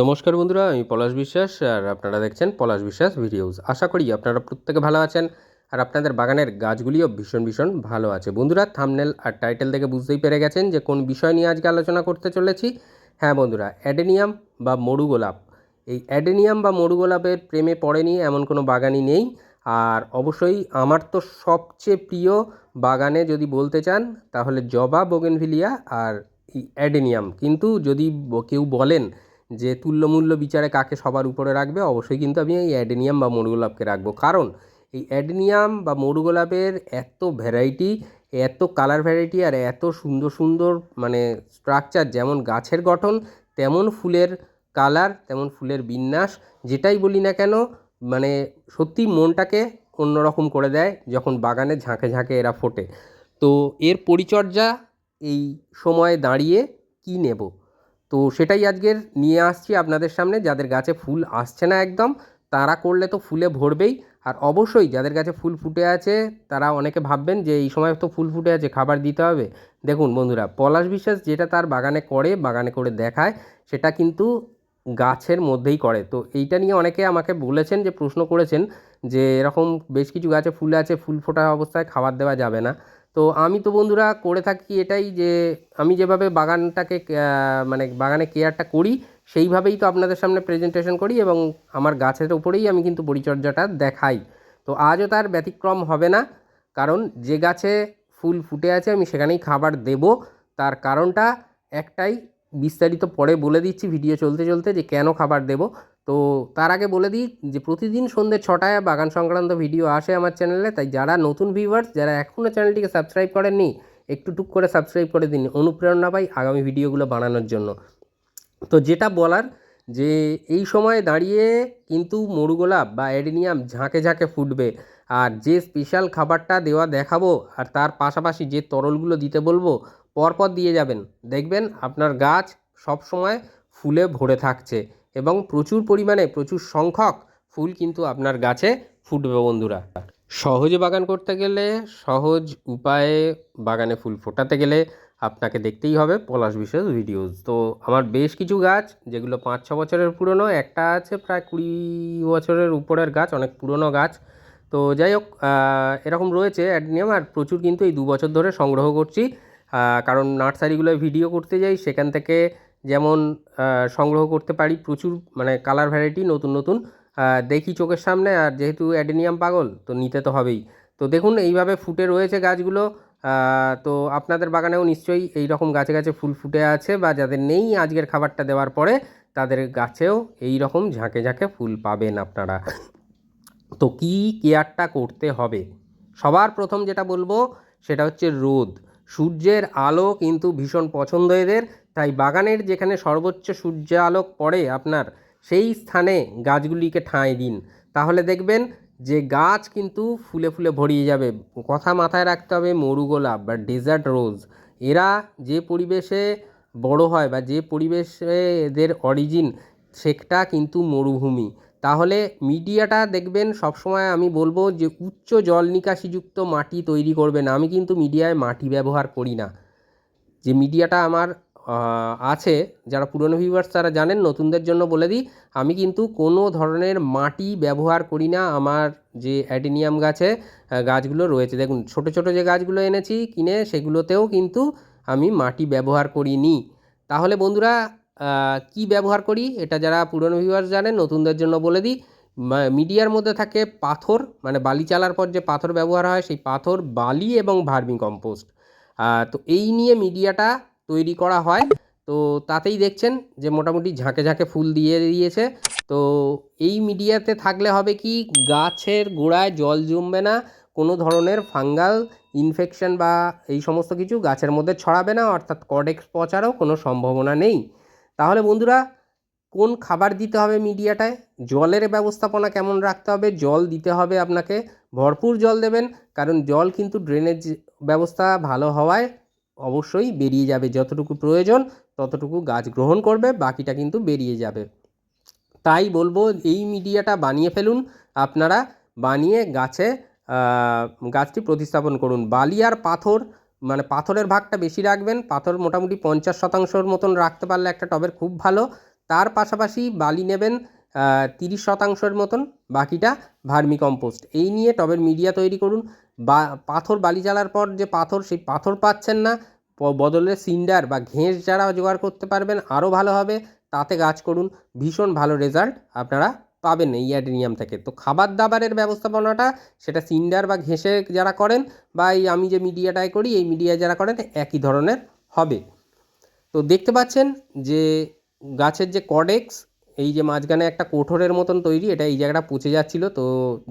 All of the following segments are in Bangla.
নমস্কার বন্ধুরা, আমি পলাশ বিশ্বাস আর আপনারা দেখছেন পলাশ বিশ্বাস ভিডিওস। আশা করি আপনারা প্রত্যেকে ভালো আছেন আর আপনাদের বাগানের গাছগুলিও ভীষণ ভীষণ ভালো আছে। বন্ধুরা থামনেল আর টাইটেল দেখে বুঝতেই পেরে গেছেন যে কোন বিষয় নিয়ে আজকে আলোচনা করতে চলেছি। হ্যাঁ বন্ধুরা, অ্যাডেনিয়াম বা মরু গোলাপ। এই অ্যাডেনিয়াম বা মরু গোলাপের প্রেমে পড়েনি এমন কোনো বাগানই নেই। আর অবশ্যই আমার তো সবচেয়ে প্রিয় বাগানে যদি বলতে চান, তাহলে জবা, বোগেনভিলিয়া আর অ্যাডেনিয়াম। কিন্তু যদি কেউ বলেন যে তুল্যমূল্য বিচারে কাকে সবার উপরে রাখবে, অবশ্যই কিন্তু আমি এই অ্যাডেনিয়াম বা মরুগোলাপকে রাখব। কারণ এই অ্যাডেনিয়াম বা মরুগোলাপের এত ভ্যারাইটি, এত কালার ভ্যারাইটি আর এত সুন্দর সুন্দর মানে স্ট্রাকচার যেমন গাছের গঠন, তেমন ফুলের কালার, তেমন ফুলের বিন্যাস, যেটাই বলি না কেন মানে সত্যি মনটাকে অন্যরকম করে দেয় যখন বাগানে ঝাঁকে ঝাঁকে এরা ফোটে। তো এর পরিচর্যা এই সময়ে দাঁড়িয়ে কী নেব? তো সেটাই আজকের নিয়ে আসছি আপনাদের সামনে। যাদের গাছে ফুল আসছে না একদম, তারা করলে তো ফুলে ভরবেই। আর অবশ্যই যাদের কাছে ফুল ফুটে আছে, তারা অনেকে ভাববেন যে এই সময় তো ফুল ফুটে আছে, খাবার দিতে হবে। দেখুন বন্ধুরা, পলাশ বিশ্বাস যেটা তার বাগানে করে বাগানে করে দেখায়, সেটা কিন্তু গাছের মধ্যেই করে। তো এইটা নিয়ে অনেকে আমাকে বলেছেন যে, প্রশ্ন করেছেন যে, এরকম বেশ কিছু গাছে ফুল আছে, ফুল ফোটা অবস্থায় খাবার দেওয়া যাবে না। তো আমি তো বন্ধুরা করে থাকি এটাই যে আমি যেভাবে বাগানটাকে মানে বাগানে কেয়ারটা করি, সেইভাবেই তো আপনাদের সামনে প্রেজেন্টেশন করি এবং আমার গাছের উপরেই আমি কিন্তু পরিচর্যাটা দেখাই। তো আজও তার ব্যতিক্রম হবে না, কারণ যে গাছে ফুল ফুটে আছে আমি সেখানেই খাবার দেব। তার কারণটা একটাই, বিস্তারিত পরে বলে দিচ্ছি, ভিডিও চলতে চলতে যে কেন খাবার দেব। তো তার আগে বলে দিই যে প্রতিদিন সন্ধ্যে ছটায় বাগান সংক্রান্ত ভিডিও আসে আমার চ্যানেলে, তাই যারা নতুন ভিউয়ার্স যারা এখনও চ্যানেলটিকে সাবস্ক্রাইব করেননি, একটু টুক করে সাবস্ক্রাইব করে দিন অনুপ্রেরণা পাই আগামী ভিডিওগুলো বানানোর জন্য। তো যেটা বলার যে এই সময় দাঁড়িয়ে কিন্তু মরুগোলাপ বা অ্যাডেনিয়াম ঝাঁকে ঝাঁকে ফুটবে আর যে স্পেশাল খাবারটা দেওয়া দেখাবো আর তার পাশাপাশি যে তরলগুলো দিতে বলব, পরপর দিয়ে যাবেন। দেখবেন আপনার গাছ সব সময় ফুলে ভরে থাকছে। এবং প্রচুর পরিমাণে প্রচুর সংখ্যক ফুল কিন্তু আপনার গাছে ফুটবে বন্ধুরা। সহজে বাগান করতে গেলে সহজ উপায়ে বাগানে ফুল ফোটাতে গেলে আপনাকে দেখতেই হবে পলাশ বিশেষ ভিডিওস তো আমার বেশ কিছু গাছ, যেগুলো পাঁচ ছ বছরের পুরনো, একটা আছে প্রায় কুড়ি বছরের উপরের গাছ, অনেক পুরনো গাছ। তো যাই হোক এরকম রয়েছে অ্যাডনিয়াম আর প্রচুর কিন্তু এই দু বছর ধরে সংগ্রহ করছি। কারণ নার্সারিগুলোয় ভিডিও করতে যাই, সেখান থেকে যেমন সংগ্রহ করতে পারি প্রচুর মানে কালার ভ্যারাইটি নতুন নতুন দেখি চোখের সামনে আর যেহেতু অ্যাডেনিয়াম পাগল, তো নিতে তো হবেই। তো দেখুন, এইভাবে ফুটে রয়েছে গাছগুলো তো আপনাদের বাগানেও নিশ্চয়ই এই রকম গাছে গাছে ফুল ফুটে আছে বা যাদের নেই, আজকের খাবারটা দেওয়ার পরে তাদের গাছেও এই রকম ঝাঁকে ঝাঁকে ফুল পাবেন আপনারা। তো কী কেয়ারটা করতে হবে? সবার প্রথম যেটা বলব, সেটা হচ্ছে রোদ। সূর্যের আলো কিন্তু ভীষণ পছন্দ এদের তাই বাগানের যেখানে সর্বোচ্চ সূর্য আলোক পড়ে আপনার, সেই স্থানে গাছগুলিকে ঠাঁই দিন। তাহলে দেখবেন যে গাছ কিন্তু ফুলে ফুলে ভরিয়ে যাবে। কথা মাথায় রাখতে হবে মরু গোলাপ বা ডেজার্ট রোজ এরা যে পরিবেশে বড় হয় বা যে পরিবেশে এদের অরিজিন সেটা কিন্তু মরুভূমি। তাহলে মিডিয়াটা দেখবেন সবসময় আমি বলব যে উচ্চ জল নিকাশিযুক্ত মাটি তৈরি করবেন। আমি কিন্তু মিডিয়ায় মাটি ব্যবহার করি না। যে মিডিয়াটা আমার আছে। যারা পুরনো ভিউয়ার্স তারা জানেন, নতুনদের জন্য বলে দিই, আমি কিন্তু কোনো ধরনের মাটি ব্যবহার করি না। আমার যে অ্যাডেনিয়াম গাছে গাছগুলো রয়েছে। দেখুন, ছোট ছোট যে গাছগুলো এনেছি, কিনে সেগুলোতেও কিন্তু আমি মাটি ব্যবহার করিনি। তাহলে বন্ধুরা কি ব্যবহার করি? এটা যারা পুরনো ভিউয়ার্স জানেন, নতুনদের জন্য বলে দিই মিডিয়ার মধ্যে থাকে পাথর মানে বালি চালার পর যে পাথর ব্যবহার হয়, সেই পাথর, বালি এবং ভার্মি কম্পোস্ট। তো এই নিয়ে মিডিয়াটা তৈরি করা হয়। তো তাতেই দেখছেন যে মোটামুটি ঝাঁকে ঝাঁকে ফুল দিয়ে দিয়েছে। তো এই মিডিয়াতে থাকলে হবে কি, গাছের গোড়ায় জল জমবে না, কোনো ধরনের ফাঙ্গাল, ইনফেকশন বা এই সমস্ত কিছু গাছের মধ্যে ছড়াবে না, অর্থাৎ কডেক্স পচারও কোনো সম্ভাবনা নেই। তাহলে বন্ধুরা, কোন খাবার দিতে হবে মিডিয়াটায়? জলের ব্যবস্থাপনা কেমন রাখতে হবে? জল দিতে হবে আপনাকে। ভরপুর জল দেবেন, কারণ জল কিন্তু ড্রেনেজ ব্যবস্থা ভালো হওয়ায় অবশ্যই বেরিয়ে যাবে। যতটুকু প্রয়োজন, ততটুকু গাছ গ্রহণ করবে, বাকিটা কিন্তু বেরিয়ে যাবে। তাই বলব, এই মিডিয়াটা বানিয়ে ফেলুন। আপনারা বানিয়ে গাছে গাছটি প্রতিস্থাপন করুন। বালি আর পাথর মানে পাথরের ভাগটা বেশি রাখবেন। পাথর মোটামুটি পঞ্চাশ শতাংশর মতন রাখতে পারলে একটা টবের খুব ভালো। তার পাশাপাশি বালি নেবেন তিরিশ শতাংশের মতন। বাকিটা ভার্মি কম্পোস্ট এই নিয়ে টবের মিডিয়া তৈরি করুন। বা পাথর বালি জ্বালার পর যে পাথর, সেই পাথর পাচ্ছেন না বদলে সিন্ডার বা ঘেঁস যারা জোগাড় করতে পারবেন আরও ভালো হবে। তাতে গাছ করুন, ভীষণ ভালো রেজাল্ট আপনারা পাবেন এই অ্যাডেনিয়াম থেকে। তো খাবার দাবারের ব্যবস্থাপনাটা, সেটা সিন্ডার বা ঘেঁষে যারা করেন বা এই আমি যে মিডিয়াটায় করি, এই মিডিয়া যারা করেন, একই ধরনের হবে। তো দেখতে পাচ্ছেন যে গাছের যে কডেক্স এই যে মাঝখানে একটা কোঠরের মতন তৈরি, এটা এই জায়গাটা পচে যাচ্ছিল। তো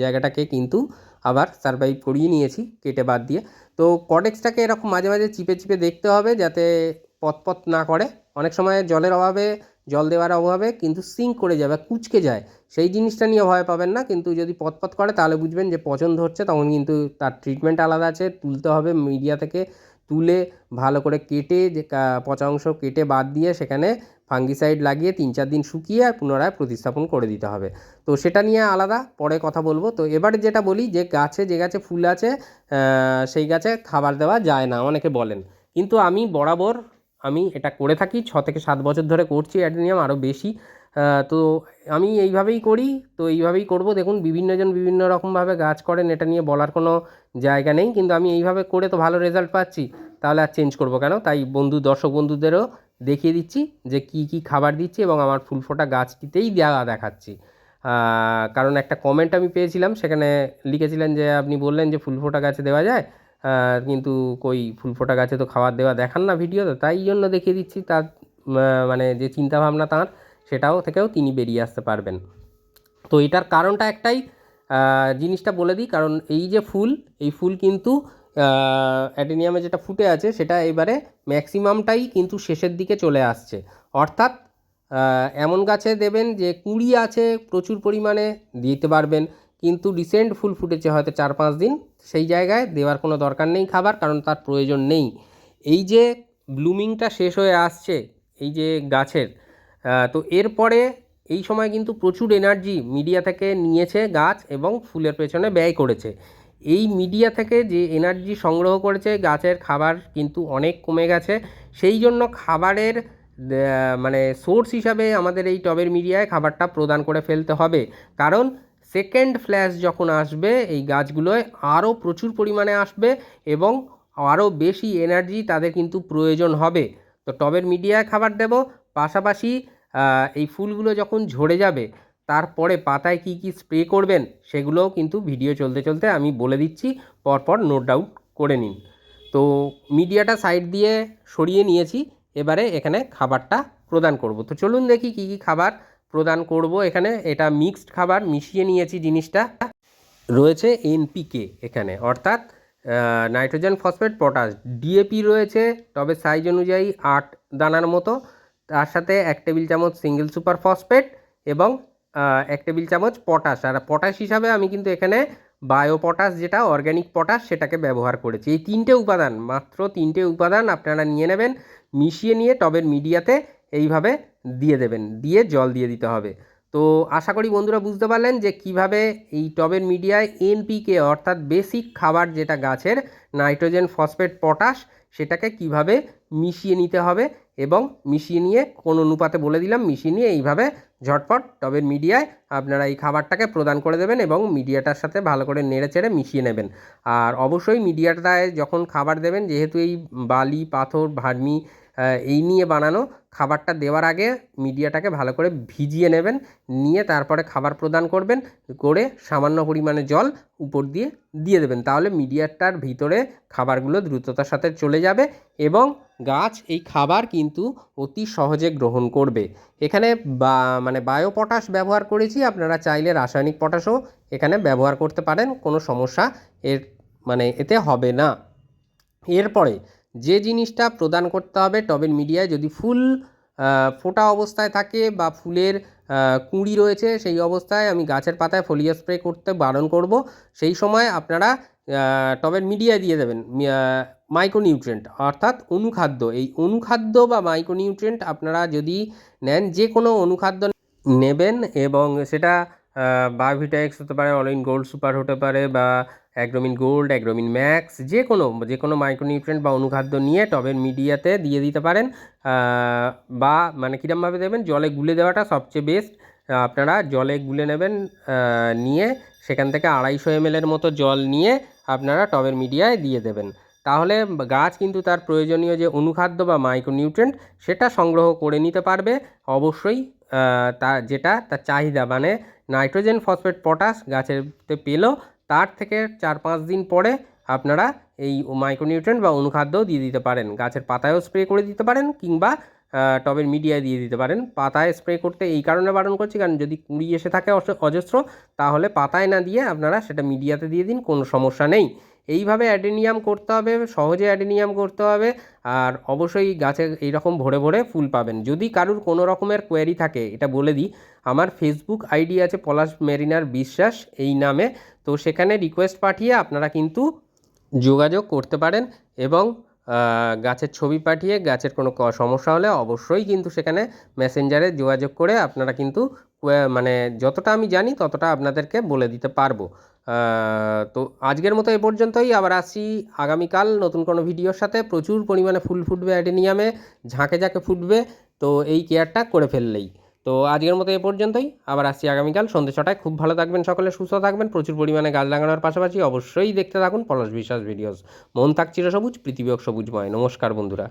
জায়গাটাকে কিন্তু আবার সারভাইভ করিয়ে নিয়েছি, কেটে বাদ দিয়ে। তো কডেক্সটাকে এরকম মাঝে মাঝে চিপে চিপে দেখতে হবে যাতে পথপথ না করে। অনেক সময় জলের অভাবে, জল দেওয়ার অভাবে কিন্তু সিঙ্ক করে যাবে কুচকে যায়। সেই জিনিসটা নিয়ে ভয় পাবেন না, কিন্তু যদি পথপথ করে তাহলে বুঝবেন যে পছন্দ ধরছে, তখন কিন্তু তার ট্রিটমেন্ট আলাদা আছে। তুলতে হবে মিডিয়া থেকে, তুলে ভালো করে কেটে যে পচা অংশ কেটে বাদ দিয়ে সেখানে ফাঙ্গিসাইড লাগিয়ে তিন চার দিন শুকিয়ে আর পুনরায় প্রতিস্থাপন করে দিতে হবে। তো সেটা নিয়ে আলাদা, পরে কথা বলব। তো এবারে যেটা বলি, যে গাছে যে গাছে ফুল আছে সেই গাছে খাবার দেওয়া যায় না, অনেকে বলেন। কিন্তু আমি বরাবর, আমি এটা করে থাকি, ছ থেকে সাত বছর ধরে করছি, অ্যাডেনিয়াম আরও বেশি। তো আমি এইভাবেই করি, তো এইভাবেই করব। দেখুন বিভিন্নজন বিভিন্ন রকমভাবে গাছ করেন, এটা নিয়ে বলার কোনো জায়গা নেই। কিন্তু আমি এইভাবে করে তো ভালো রেজাল্ট পাচ্ছি। তাহলে আর চেঞ্জ করব কেন? তাই বন্ধু, দর্শক বন্ধুদেরও দেখিয়ে দিচ্ছি যে কি কি খাবার দিচ্ছি এবং আমার ফুল ফোটা গাছটিতেই দেওয়া দেখাচ্ছি। কারণ একটা কমেন্ট আমি পেয়েছিলাম, সেখানে লিখেছিলেন যে আপনি বললেন যে ফুল ফোটা গাছে দেওয়া যায়। কিন্তু কই, ফুল ফোটা গাছে তো খাবার দেওয়া দেখান না ভিডিওতে তাই জন্য দেখিয়ে দিচ্ছি তার মানে যে চিন্তাভাবনা তার, সেটাও থেকেও তিনি বেরিয়ে আসতে পারবেন। তো এটার কারণটা একটাই জিনিসটা বলে দিই, কারণ এই যে ফুল, এই ফুল কিন্তু অ্যাডেনিয়ামে যেটা ফুটে আছে সেটা এবারে ম্যাক্সিমামটাই কিন্তু শেষের দিকে চলে আসছে। অর্থাৎ এমন গাছে দেবেন যে কুঁড়ি আছে প্রচুর পরিমাণে দিতে পারবেন, কিন্তু রিসেন্ট ফুল ফুটেছে হয়তো চার পাঁচ দিন, সেই জায়গায় দেওয়ার কোনো দরকার নেই খাবার, কারণ তার প্রয়োজন নেই। এই যে ব্লুমিংটা শেষ হয়ে আসছে, এই যে গাছের তো এরপরে এই সময় কিন্তু প্রচুর এনার্জি মিডিয়া থেকে নিয়েছে গাছ এবং ফুলের পেছনে ব্যয় করেছে। এই মিডিয়া থেকে যে এনার্জি সংগ্রহ করেছে, গাছের খাবার কিন্তু অনেক কমে গেছে। সেই জন্য খাবারের মানে সোর্স হিসাবে আমাদের এই টবের মিডিয়ায় খাবারটা প্রদান করে ফেলতে হবে। কারণ সেকেন্ড ফ্ল্যাশ যখন আসবে, এই গাছগুলোয় আরও প্রচুর পরিমাণে আসবে এবং আরও বেশি এনার্জি তাদের কিন্তু প্রয়োজন হবে। তো টবের মিডিয়ায় খাবার দেব, পাশাপাশি এই ফুলগুলো যখন ঝরে যাবে তারপরে পাতায় কি কি স্প্রে করবেন সেগুলোও কিন্তু ভিডিও চলতে চলতে আমি বলে দিচ্ছি, পরপর নোট ডাউট করে নিন। তো মিডিয়াটা সাইড দিয়ে সরিয়ে নিয়েছি, এবারে এখানে খাবারটা প্রদান করব। তো চলুন দেখি কি কি খাবার প্রদান করব এখানে। এটা মিক্সড খাবার, মিশিয়ে নিয়েছি জিনিসটা। রয়েছে এনপিকে এখানে, অর্থাৎ নাইট্রোজেন ফসফেট, পটাশ। ডিএপি রয়েছে, তবে সাইজ অনুযায়ী আট দানার মতো। তার সাথে এক টেবিল চামচ সিঙ্গেল সুপার ফসফেট এবং এক টেবিল চামচ পটাশ। আর পটাশ হিসাবে আমি কিন্তু এখানে বায়ো পটাশ যেটা, অর্গ্যানিক পটাশ, সেটাকে ব্যবহার করেছি। এই তিনটে উপাদান, মাত্র তিনটে উপাদান আপনারা নিয়ে নেবেন, মিশিয়ে নিয়ে টবের মিডিয়াতে এইভাবে দিয়ে দেবেন, দিয়ে জল দিয়ে দিতে হবে। তো আশা করি বন্ধুরা বুঝতে পারলেন যে কীভাবে এই টবের মিডিয়ায় এনপিকে অর্থাৎ বেসিক খাবার যেটা গাছের, নাইট্রোজেন, ফসফেট, পটাশ, সেটাকে কীভাবে মিশিয়ে নিতে হবে এবং মিশিয়ে নিয়ে কোন অনুপাতে বলে দিলাম, মিশিয়ে নিয়ে এইভাবে ঝটপট, টবের মিডিয়ায় আপনারা এই খাবারটাকে প্রদান করে দেবেন এবং মিডিয়াটার সাথে ভালো করে নেড়ে চেড়ে মিশিয়ে নেবেন। আর অবশ্যই মিডিয়াটায় যখন খাবার দেবেন, যেহেতু এই বালি, পাথর, ভার্মি এই নিয়ে বানানো। খাবারটা দেওয়ার আগে মিডিয়াটাকে ভালো করে ভিজিয়ে নেবেন। নিয়ে তারপরে খাবার প্রদান করবেন। করে সামান্য পরিমাণে জল উপর দিয়ে দিয়ে দেবেন। তাহলে মিডিয়াটার ভিতরে খাবারগুলো দ্রুততার সাথে চলে যাবে এবং গাছ এই খাবার কিন্তু অতি সহজে গ্রহণ করবে। এখানে বা মানে বায়ো পটাশ ব্যবহার করেছি। আপনারা চাইলে রাসায়নিক পটাশও এখানে ব্যবহার করতে পারেন। কোনো সমস্যা এর মানে এতে হবে না। এরপরে যে জিনিসটা প্রদান করতে হবে টবের মিডিয়ায়, যদি ফুল ফোটা অবস্থায় থাকে বা ফুলের কুঁড়ি রয়েছে, সেই অবস্থায় আমি গাছের পাতায় ফোলিয়া স্প্রে করতে বারণ করব। সেই সময় আপনারা টবের মিডিয়ায় দিয়ে দেবেন মাইক্রোনিউট্রিয়েন্ট অর্থাৎ অনুখাদ্য। এই অনুখাদ্য বা মাইক্রোনিউট্রিয়েন্ট আপনারা যদি নেন, যে কোনো অনুখাদ্য নেবেন এবং সেটা বায়োভিটা এক্স হতে পারে অলিন গোল্ড সুপার হতে পারে বা অ্যাগ্রোমিন গোল্ড, অ্যাগ্রোমিন ম্যাক্স, যে কোনো যে কোনো মাইক্রোনিউট্রেন্ট বা অনুখাদ্য নিয়ে টবের মিডিয়াতে দিয়ে দিতে পারেন। বা মানে কীরমভাবে দেবেন? জলে গুলে দেওয়াটা সবচেয়ে বেস্ট আপনারা জলে গুলে নেবেন নিয়ে সেখান থেকে আড়াইশো এমএলের মতো জল নিয়ে আপনারা টবের মিডিয়ায় দিয়ে দেবেন। তাহলে গাছ কিন্তু তার প্রয়োজনীয় যে অনুখাদ্য বা মাইক্রোনিউট্রেন্ট সেটা সংগ্রহ করে নিতে পারবে। অবশ্যই তা যেটা তার চাহিদা মানে নাইট্রোজেন, ফসফেট, পটাশ গাছেরতে পেল তার থেকে চার পাঁচ দিন পরে আপনারা এই মাইক্রোনিউট্রেন্ট বা অনুখাদ্যও দিয়ে দিতে পারেন। গাছের পাতায়ও স্প্রে করে দিতে পারেন কিংবা টবের মিডিয়ায় দিয়ে দিতে পারেন। পাতায় স্প্রে করতে এই কারণে বারণ করছি, কারণ যদি কুড়ি এসে থাকে অজস্র, তাহলে পাতায় না দিয়ে আপনারা সেটা মিডিয়াতে দিয়ে দিন, কোনো সমস্যা নেই। এইভাবে অ্যাডেনিয়াম করতে হবে, সহজে অ্যাডেনিয়াম করতে হবে আর অবশ্যই গাছে এইরকম ভরে ভরে ফুল পাবেন। যদি কারুর কোনো রকমের কোয়ারি থাকে, এটা বলে দিই। আমার ফেসবুক আইডি আছে পলাশ মেরিনার বিশ্বাস, এই নামে। তো সেখানে রিকোয়েস্ট পাঠিয়ে আপনারা কিন্তু যোগাযোগ করতে পারেন এবং গাছের ছবি পাঠিয়ে গাছের কোনো সমস্যা হলে অবশ্যই কিন্তু সেখানে মেসেঞ্জারে যোগাযোগ করে আপনারা কিন্তু মানে যতটা আমি জানি ততটা আপনাদেরকে বলে দিতে পারব। তো আজকের মতো এ পর্যন্তই। আবার আসি আগামীকাল নতুন কোনো ভিডিওর সাথে। প্রচুর পরিমাণে ফুল ফুটবে অ্যাডেনিয়ামে, ঝাঁকে ঝাঁকে ফুটবে। তো এই কেয়ারটা করে ফেললেই। তো আজকের মতো এ পর্যন্তই। আবার আসছি আগামীকাল সন্ধ্যে ছটায়। খুব ভালো থাকবেন সকলে, সুস্থ থাকবেন। প্রচুর পরিমাণে গাছ লাগানোর পাশাপাশি অবশ্যই দেখতে থাকুন পলাশ বিশ্বাস ভিডিওস মন থাক চিরসবুজ, পৃথিবী হোক সবুজময়। নমস্কার বন্ধুরা।